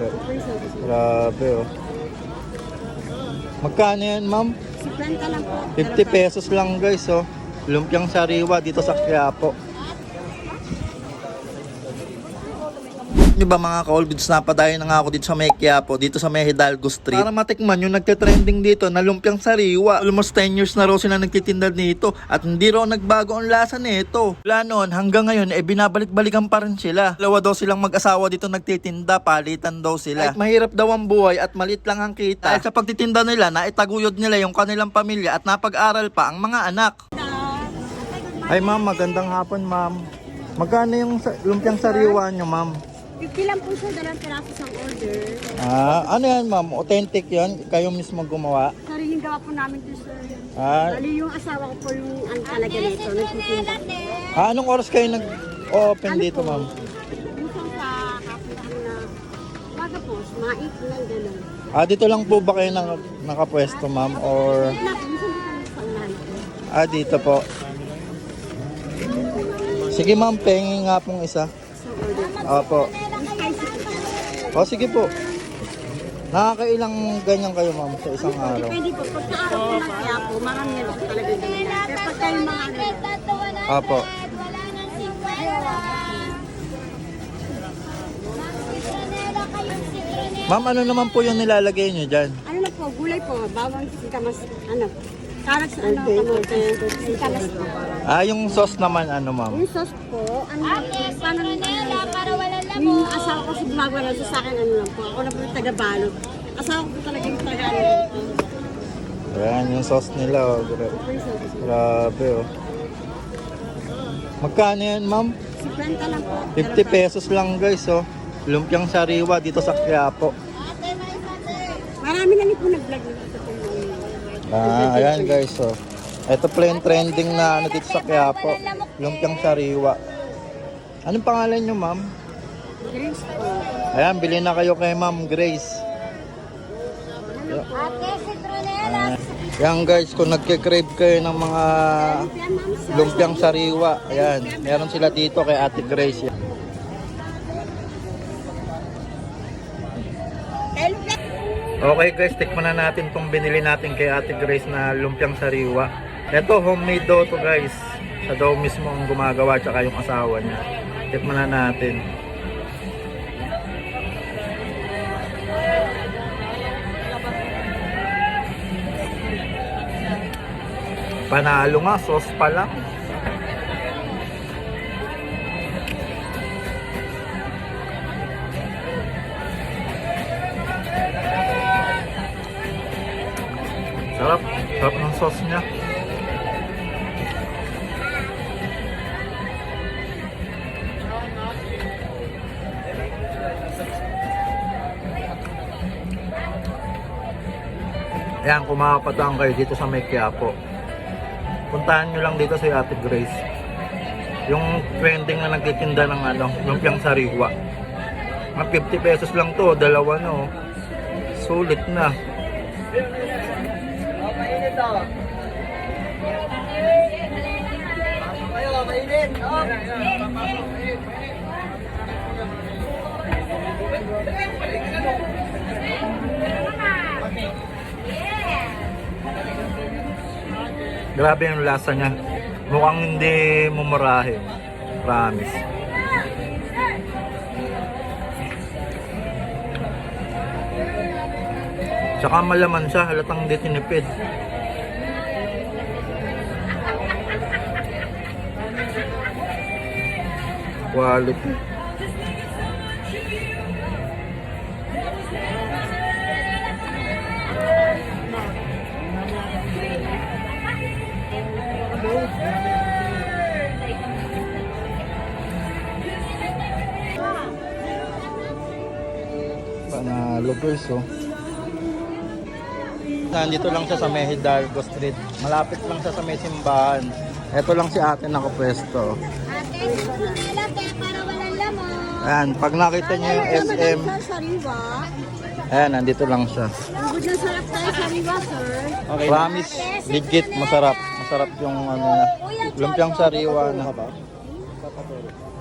gra- grabe oh. Magkano yan, ma'am? 50 lang po. 50 pesos lang guys, oh. Lumpiang sariwa dito sa Quiapo. Di ba mga ka-Olbids, napadayo na nga ako dito sa may Quiapo, dito sa may Hidalgo Street. Para matikman yung nagte-trending dito na lumpiang sariwa. Almost 10 years na raw sila nagtitinda nito at hindi raw nagbago ang lasa nito. Wala noon, hanggang ngayon, eh binabalik-balikan pa rin sila. Dalawa daw silang mag-asawa dito nagtitinda, palitan daw sila. Kahit mahirap daw ang buhay at maliit lang ang kita. Dahil sa pagtitinda nila, naitaguyod nila yung kanilang pamilya at napag-aral pa ang mga anak. Ay ma'am, magandang hapon ma'am. Magkano yung lumpiang sariwa nyo ma'am? 50 lang po siya, dalawang piraso isang order. Ah, ano yan ma'am? Authentic yan? Kayo mismo gumawa? Sariling gawa po namin to sir. Ah, Bali yung asawa ko po yung ang talaga nito, nagtitinda. ah anong oras kayo nag-open dito ma'am? Minsan sa kapirahan na umaga po, mga 8 lang gano'n. Ah, dito lang po ba kayo naka- nakapwesto ma'am? Or, Na, minsan dito lang sa unahan po. ah, dito po. Sige ma'am, pengi nga pong isa. Isang order. Opo. O sige po. Nakakailang ganyan kayo ma'am sa isang araw? Depende po, pagka araw po ng kaya po, marami na po talaga ganyan. Pero pagka yung mga ano, Opo. Ma'am, ano naman po yung nilalagay nyo dyan? ano na po, gulay po, bawang sitamas, ano, carrots, ano, kamote, sitamas po. Ah, yung sauce naman ano ma'am? Yung sauce po, ano, paano yung asawa ko sa gumagawa lang sa akin, ano lang po, ako na po yung taga-balot. Asawa ko talaga yung taga, ano, Ayan, yung sauce nila oh. Gra- grabe oh. Magkano yan ma'am? 50 lang po. 50 pesos lang guys oh. Lumpiang sariwa dito sa Quiapo. Marami na rin po nag-vlog dito po. Ah, ayan guys oh. Ito pala yung trending na ano dito sa Quiapo. Lumpiang sariwa. Anong pangalan nyo ma'am? Drinks po. Ayan, bilhin na kayo kay ma'am Grace. Ah, yan guys, kung nagke-crave kayo ng mga lumpiang sariwa, ayan, meron sila dito kay Ate Grace. Okay guys, tikman na natin tong binili natin kay Ate Grace na lumpiang sariwa. Ito, homemade daw to guys. Siya daw mismo ang gumagawa tsaka yung asawa niya. Tikman na natin. Panalo nga, sauce pa lang. Sarap. Sarap ng sauce niya. Ayan, kung makapataan kayo dito sa May Quiapo. Puntahan nyo lang dito si Ate Grace. Yung trending na nagtitinda ng ano, lumpiang sariwa. Mga 50 pesos lang to, dalawa no. Sulit na. Grabe yung lasa niya. Mukhang hindi mumurahe. Promise. Tsaka malaman siya, halatang hindi tinipid. Quality. Guys oh. Nandito lang siya sa may Hidalgo Street. Malapit lang siya sa may simbahan. Ito lang si ate nakapwesto. Ate, nila te para walang lamang. Ayan, pag nakita niyo yung SM, ayan, nandito lang siya. Good ng sarap tayo sariwa, sir. Promise, legit, masarap. Masarap yung ano na. Lumpiang sariwa na. ako turo.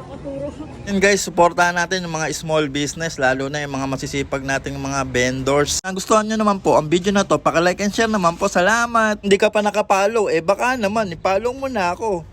Yun guys, supportahan natin yung mga small business, lalo na yung mga masisipag nating mga vendors. Ang gustuhan nyo naman po, ang video na to, paka-like and share naman po. Salamat! Hindi ka pa nakapalo, eh baka naman, ipalo mo na ako.